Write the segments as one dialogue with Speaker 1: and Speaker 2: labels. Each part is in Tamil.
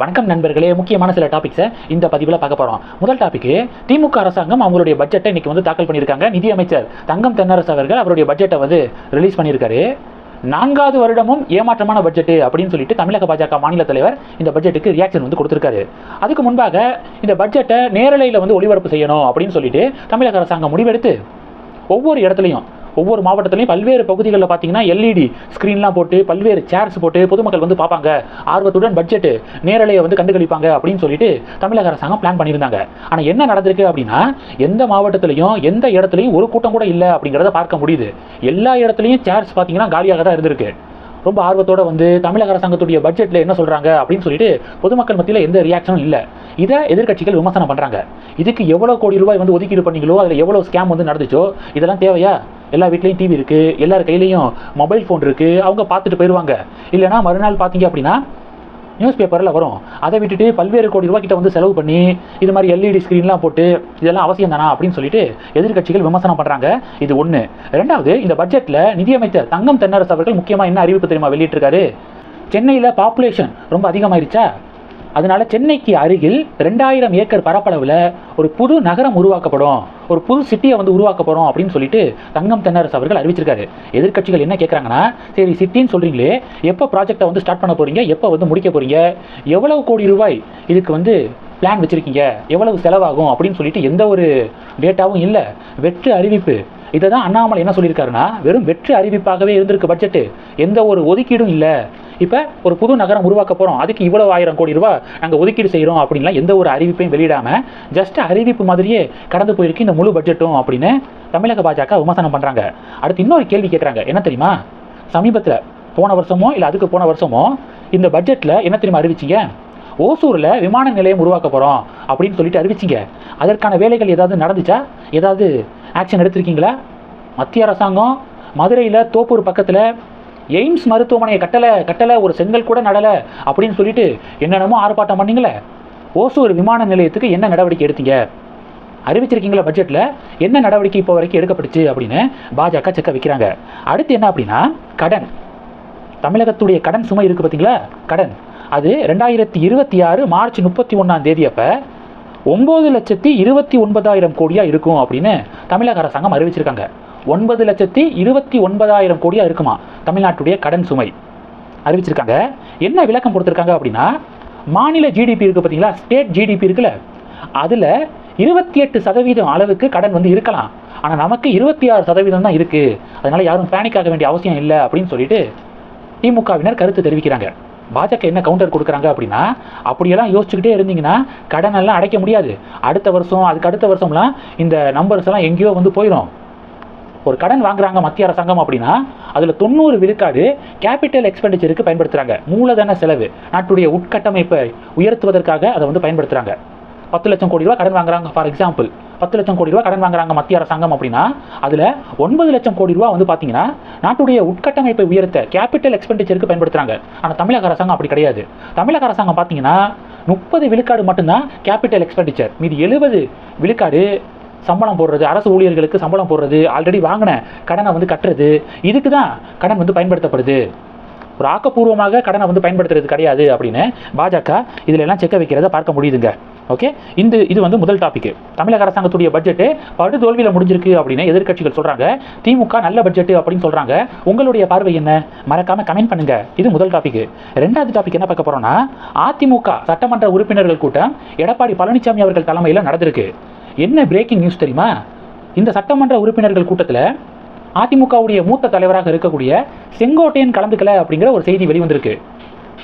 Speaker 1: வணக்கம் நண்பர்களே. முக்கியமான சில டாபிக்ஸை இந்த பதிவில் பார்க்க போகிறோம் முதல் டாபிக்கு திமுக அரசாங்கம் அவங்களுடைய பட்ஜெட்டை இன்றைக்கி வந்து தாக்கல் பண்ணியிருக்காங்க. நிதியமைச்சர் தங்கம் தென்னரசு அவர்கள் அவருடைய பட்ஜெட்டை வந்து ரிலீஸ் பண்ணியிருக்காரு. நான்காவது வருடமும் ஏமாற்றமான பட்ஜெட் அப்படின்னு சொல்லிட்டு தமிழக பாஜக மாநில தலைவர் இந்த பட்ஜெட்டுக்கு ரியாக்ஷன் வந்து கொடுத்துருக்காரு. அதுக்கு முன்பாக இந்த பட்ஜெட்டை நேரலையில் வந்து ஒளிபரப்பு செய்யணும் அப்படின்னு சொல்லிட்டு தமிழக அரசாங்கம் முடிவெடுத்து ஒவ்வொரு இடத்துலையும் ஒவ்வொரு மாவட்டத்திலையும் பல்வேறு பகுதிகளில் பார்த்தீங்கன்னா எல்இடி ஸ்க்ரீன்லாம் போட்டு பல்வேறு சேர்ஸ் போட்டு பொதுமக்கள் வந்து பார்ப்பாங்க. ஆர்வத்துடன் பட்ஜெட் நேரலையை வந்து கண்டுகளிப்பாங்க அப்படின்னு சொல்லிட்டு தமிழக அரசாங்கம் பிளான் பண்ணியிருந்தாங்க. ஆனால் என்ன நடந்திருக்கு அப்படின்னா எந்த மாவட்டத்திலையும் எந்த இடத்துலையும் ஒரு கூட்டம் கூட இல்லை அப்படிங்கிறத பார்க்க முடியுது. எல்லா இடத்துலையும் சேர்ஸ் பார்த்தீங்கன்னா காலியாக தான் இருந்திருக்கு. ரொம்ப ஆர்வத்தோட வந்து தமிழக அரசாங்கத்துடைய பட்ஜெட்டில் என்ன சொல்கிறாங்க அப்படின்னு சொல்லிட்டு பொதுமக்கள் மத்தியில் எந்த ரியாக்ஷனும் இல்லை. இதை எதிர்க்கட்சிகள் விமர்சனம் பண்ணுறாங்க இதுக்கு எவ்வளோ கோடி ரூபாய் வந்து ஒதுக்கீடு பண்ணீங்களோ அதில் எவ்வளோ ஸ்கேம் வந்து நடந்துச்சோ இதெல்லாம் தேவையா? எல்லா வீட்லேயும் டிவி இருக்குது எல்லார் கையிலையும் மொபைல் ஃபோன் இருக்குது அவங்க பார்த்துட்டு போயிடுவாங்க இல்லைனா மறுநாள் பார்த்தீங்க அப்படின்னா நியூஸ் பேப்பரில் வரும். அதை விட்டுட்டு பல்வேறு கோடி ரூபா கிட்ட வந்து செலவு பண்ணி இது மாதிரி எல்இடி ஸ்க்ரீன்லாம் போட்டு இதெல்லாம் அவசியம் தானா அப்படின்னு சொல்லிட்டு எதிர்க்கட்சிகள் விமர்சனம் பண்ணுறாங்க இது ஒன்று ரெண்டாவது இந்த பட்ஜெட்டில் நிதியமைச்சர் தங்கம் தென்னரசு அவர்கள் முக்கியமாக என்ன அறிவிப்பு தெரியுமா வெளியிட்டிருக்காரு? சென்னையில் பாப்புலேஷன் ரொம்ப அதிகமாயிருச்சா? அதனால சென்னைக்கு அருகில் ரெண்டாயிரம் ஏக்கர் பரப்பளவில் ஒரு புது நகரம் உருவாக்கப்படும். ஒரு புது சிட்டியை வந்து உருவாக்க போகிறோம் அப்படின்னு சொல்லிட்டு தங்கம் தென்னரசு அவர்கள் அறிவிச்சிருக்காரு. எதிர்கட்சிகள் என்ன கேட்குறாங்கன்னா சரி சிட்டின்னு சொல்கிறீங்களே எப்போ ப்ராஜெக்டை வந்து ஸ்டார்ட் பண்ண போகிறீங்க எப்போ வந்து முடிக்க போகிறீங்க எவ்வளவு கோடி ரூபாய் இதுக்கு வந்து பிளான் வச்சுருக்கீங்க எவ்வளவு செலவாகும் அப்படின்னு சொல்லிட்டு எந்த ஒரு டேட்டாவும் இல்லை. வெற்று அறிவிப்பு. இதை தான் அண்ணாமலை என்ன சொல்லியிருக்காருன்னா வெறும் வெற்று அறிவிப்பாகவே இருந்திருக்கு பட்ஜெட்டு எந்த ஒரு ஒதுக்கீடும் இல்லை. இப்போ ஒரு புது நகரம் உருவாக்க போகிறோம் அதுக்கு இவ்வளோ ஆயிரம் கோடி ரூபா நாங்கள் ஒதுக்கீடு செய்கிறோம் அப்படின்லாம் எந்த ஒரு அறிவிப்பையும் வெளியிடாமல் ஜஸ்ட் அறிவிப்பு மாதிரியே கடந்து போயிருக்கு இந்த முழு பட்ஜெட்டும் அப்படின்னு தமிழக பாஜக விமர்சனம் பண்ணுறாங்க அடுத்து இன்னொரு கேள்வி கேட்குறாங்க என்ன தெரியுமா? சமீபத்தில் போன வருஷமோ இல்லை அதுக்கு போன வருஷமோ இந்த பட்ஜெட்டில் என்ன தெரியுமா அறிவிச்சிங்க? ஓசூரில் விமான நிலையம் உருவாக்க போகிறோம் அப்படின்னு சொல்லிட்டு அறிவிச்சிங்க. அதற்கான வேலைகள் ஏதாவது நடந்துச்சா? ஏதாவது ஆக்ஷன் எடுத்திருக்கீங்களா? மத்திய அரசாங்கம் மதுரையில் தோப்பூர் பக்கத்தில் எய்ம்ஸ் மருத்துவமனையை கட்டலை கட்டலை ஒரு செங்கல் கூட நடலை அப்படின்னு சொல்லிட்டு என்னென்னமோ ஆர்ப்பாட்டம் பண்ணீங்களே? ஓசூர் விமான நிலையத்துக்கு என்ன நடவடிக்கை எடுத்தீங்க? அறிவிச்சிருக்கீங்களா பட்ஜெட்டில் என்ன நடவடிக்கை இப்போ வரைக்கும் எடுக்கப்பட்டுச்சு அப்படின்னு பாஜக செக்க வைக்கிறாங்க. அடுத்து என்ன அப்படின்னா கடன். தமிழகத்துடைய கடன் சுமை இருக்குது பார்த்தீங்களா கடன். அது ரெண்டாயிரத்தி இருபத்தி ஆறு மார்ச் முப்பத்தி ஒன்றாம் தேதி அப்போ ஒம்பது லட்சத்தி இருபத்தி ஒன்பதாயிரம் கோடியாக இருக்கும் அப்படின்னு தமிழக அரசாங்கம் அறிவிச்சிருக்காங்க. ஒன்பது லட்சத்தி இருபத்தி ஒன்பதாயிரம் கோடியாக இருக்குமா? தமிழ்நாட்டுடைய கடன் சுமை. அறிவிச்சிருக்காங்க. என்ன விளக்கம் கொடுத்துருக்காங்க அப்படின்னா மாநில ஜிடிபி இருக்குது பார்த்தீங்களா? ஸ்டேட் ஜிடிபி இருக்குல்ல. அதில் இருபத்தி எட்டு சதவீதம் அளவுக்கு கடன் வந்து இருக்கலாம். ஆனால் நமக்கு இருபத்தி ஆறு சதவீதம் தான் இருக்குது அதனால் யாரும் பேனிக் ஆக வேண்டிய அவசியம் இல்லை அப்படின்னு சொல்லிட்டு திமுகவினர் கருத்து தெரிவிக்கிறாங்க. பாஜக என்ன கவுண்டர் கொடுக்குறாங்க அப்படின்னா அப்படியெல்லாம் யோசிச்சுக்கிட்டே இருந்தீங்கன்னா கடன் எல்லாம் அடைக்க முடியாது. அடுத்த வருஷம் அதுக்கு அடுத்த வருஷம்லாம் இந்த நம்பர்ஸ் எல்லாம் எங்கேயோ வந்து போயிடும் ஒரு கடன் வாங்குறாங்க மத்திய அரசாங்கம் அப்படின்னா அதில் தொண்ணூறு விழுக்காடு கேபிட்டல் எக்ஸ்பெண்டிச்சருக்கு பயன்படுத்துகிறாங்க மூலதன செலவு நாட்டுடைய உட்கட்டமைப்பை உயர்த்துவதற்காக அதை வந்து பயன்படுத்துகிறாங்க பத்து லட்சம் கோடி ரூபா கடன் வாங்குறாங்க ஃபார் எக்ஸாம்பிள் பத்து லட்சம் கோடி ரூபா கடன் வாங்குறாங்க மத்திய அரசாங்கம் அப்படின்னா அதில் ஒன்பது லட்சம் கோடி ரூபா வந்து பார்த்தீங்கன்னா நாட்டுடைய உட்கட்டமைப்பை உயர்த்த கேபிட்டல் எக்ஸ்பெண்டிச்சருக்கு பயன்படுத்துகிறாங்க ஆனால் தமிழக அரசாங்கம் அப்படி கிடையாது. தமிழக அரசாங்கம் பார்த்தீங்கன்னா முப்பது விழுக்காடு மட்டும்தான் கேபிட்டல் எக்ஸ்பெண்டிச்சர் மீதி எழுபது விழுக்காடு சம்பளம் போடுறது அரசு ஊழியர்களுக்கு சம்பளம் போடுறது ஆல்ரெடி வாங்கின கடனை வந்து கட்டுறது இதுக்கு தான் கடன் வந்து பயன்படுத்தப்படுது. ஒரு ஆக்கப்பூர்வமாக கடனை வந்து பயன்படுத்துறது கிடையாது அப்படின்னு பாஜக இதில் எல்லாம் செக்க வைக்கிறத பார்க்க முடியுதுங்க. ஓகே இந்த இது வந்து முதல் டாபிக் தமிழக அரசாங்கத்துடைய பட்ஜெட்டு படு தோல்வியில் முடிஞ்சிருக்கு அப்படின்னு எதிர்க்கட்சிகள் சொல்கிறாங்க திமுக நல்ல பட்ஜெட் அப்படின்னு சொல்கிறாங்க உங்களுடைய பார்வை என்ன? மறக்காமல் கமெண்ட் பண்ணுங்க. இது முதல் டாபிக் ரெண்டாவது டாபிக் என்ன பார்க்க போகிறோம்னா அதிமுக சட்டமன்ற உறுப்பினர்கள் கூட்டம் எடப்பாடி பழனிசாமி அவர்கள் தலைமையில் நடந்திருக்கு. என்ன பிரேக்கிங் நியூஸ் தெரியுமா? இந்த சட்டமன்ற உறுப்பினர்கள் கூட்டத்தில் அதிமுகவுடைய மூத்த தலைவராக இருக்கக்கூடிய செங்கோட்டையன் கலந்துக்கல அப்படிங்கிற ஒரு செய்தி வெளிவந்திருக்கு.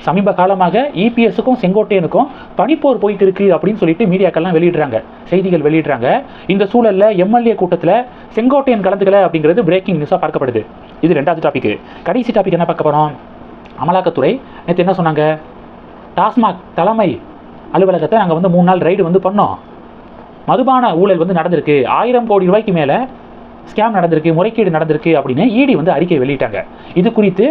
Speaker 1: சமீப காலமாக இபிஎஸ்க்கும் செங்கோட்டையனுக்கும் பனிப்போர் போயிட்டு இருக்கு அப்படின்னு சொல்லிட்டு மீடியாக்கள்லாம் வெளியிடுறாங்க. செய்திகள் வெளியிடுறாங்க. இந்த சூழலில் எம்எல்ஏ கூட்டத்தில் செங்கோட்டையன் கலந்துக்கல அப்படிங்கிறது பிரேக்கிங் நியூஸாக பார்க்கப்படுது. இது ரெண்டாவது டாபிக் கடைசி டாபிக் என்ன பார்க்க போகிறோம் அமலாக்கத்துறை நேற்று என்ன சொன்னாங்க? டாஸ்மாக் தலைமை அலுவலகத்தை நாங்கள் வந்து மூணு நாள் ரைடு வந்து பண்ணோம். மதுபான ஊழல் வந்து நடந்திருக்கு. ஆயிரம் கோடி ரூபாய்க்கு மேலே ஸ்கேம் நடந்திருக்கு முறைகேடு நடந்திருக்கு அப்படின்னு இடி வந்து அறிக்கை வெளியிட்டாங்க. இது குறித்து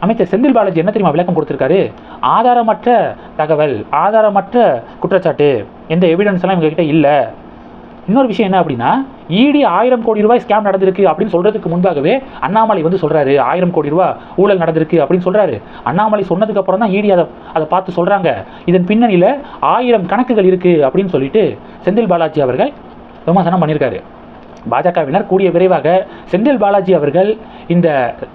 Speaker 1: அமைச்சர் செந்தில் பாலாஜி என்ன தெரியுமா விளக்கம் கொடுத்துருக்காரு? ஆதாரமற்ற தகவல் ஆதாரமற்ற குற்றச்சாட்டு எந்த எவிடன்ஸ் எல்லாம் எங்ககிட்ட இல்லை. இன்னொரு விஷயம் என்ன அப்படின்னா இடி ஆயிரம் கோடி ரூபாய் ஸ்கேம் நடந்திருக்கு அப்படின்னு சொல்றதுக்கு முன்பாகவே அண்ணாமலை வந்து சொல்றாரு ஆயிரம் கோடி ரூபாய் ஊழல் நடந்திருக்கு அப்படின்னு சொல்றாரு. அண்ணாமலை சொன்னதுக்கு அப்புறம் தான் இடி அதை அதை பார்த்து சொல்றாங்க. இதன் பின்னணியில் ஆயிரம் கணக்குகள் இருக்கு அப்படின்னு சொல்லிட்டு செந்தில் பாலாஜி அவர்கள் விமர்சனம் பண்ணியிருக்காரு. பாஜகவினர் கூடிய விரைவாக செந்தில் பாலாஜி அவர்கள் இந்த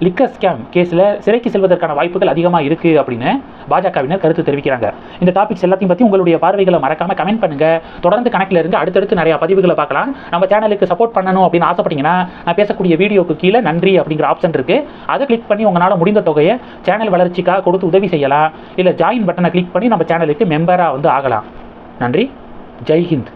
Speaker 1: லிக்கர் ஸ்கேம் கேஸில் சிறைக்கு செல்வதற்கான வாய்ப்புகள் அதிகமாக இருக்குது அப்படின்னு பாஜகவினர் கருத்து தெரிவிக்கிறாங்க. இந்த டாபிக்ஸ் எல்லாத்தையும் பற்றி உங்களுடைய பார்வைகளை மறக்காமல் கமெண்ட் பண்ணுங்கள் தொடர்ந்து கணக்கில் இருந்து அடுத்தடுத்து நிறைய பதிவுகளை பார்க்கலாம். நம்ம சேனலுக்கு சப்போர்ட் பண்ணணும் அப்படின்னு ஆசைப்பட்டீங்கன்னா நான் பேசக்கூடிய வீடியோக்கு கீழே நன்றி அப்படிங்கிற ஆப்ஷன் இருக்குது அதை கிளிக் பண்ணி உங்களால் முடிந்த தொகையை சேனல் வளர்ச்சிக்காக கொடுத்து உதவி செய்யலாம். இல்லை ஜாயின் பட்டனை கிளிக் பண்ணி நம்ம சேனலுக்கு மெம்பராக வந்து ஆகலாம். நன்றி. ஜெய் ஹிந்த்.